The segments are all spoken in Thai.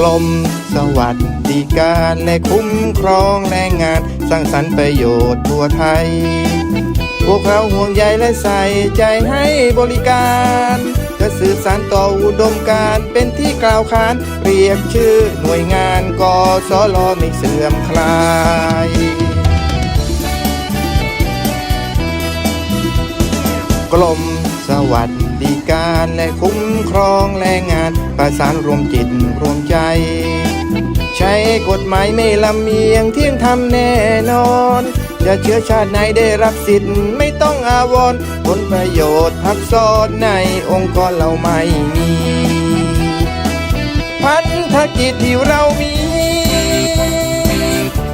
กรมสวัสดิการและคุ้มครองแรงงาน สร้างสรรค์ประโยชน์ทั่วไทย พวกเราห่วงใยและใส่ใจให้บริการจะสื่อสารต่ออุดมการเป็นที่กล่าวขาน เรียกชื่อหน่วยงานกสลไม่เสื่อมคลายกรม สวัสดิการและคุ้มครองแรงงาน ประสานรวมจิตรวมใจ ใช้กฎหมายไม่ลำเอียงเที่ยงธรรมแน่นอน จะเชื้อชาติไหนได้รับสิทธิ์ไม่ต้องอาวรณ์ผลประโยชน์ทับซ้อนในองค์กรเราไม่มี พันธกิจที่เรามี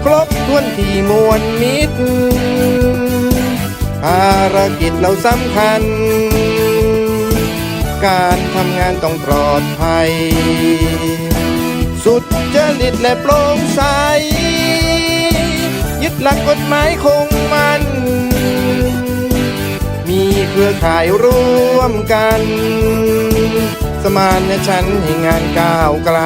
ครบถ้วนที่มวลมิตรภารกิจเราสำคัญ การทำงานต้องปลอดภัย สุดจริตและโปร่งใส ยึดหลักกฎหมายคงมัน มีเครือข่ายร่วมกัน สมานฉันให้งานก้าวไกล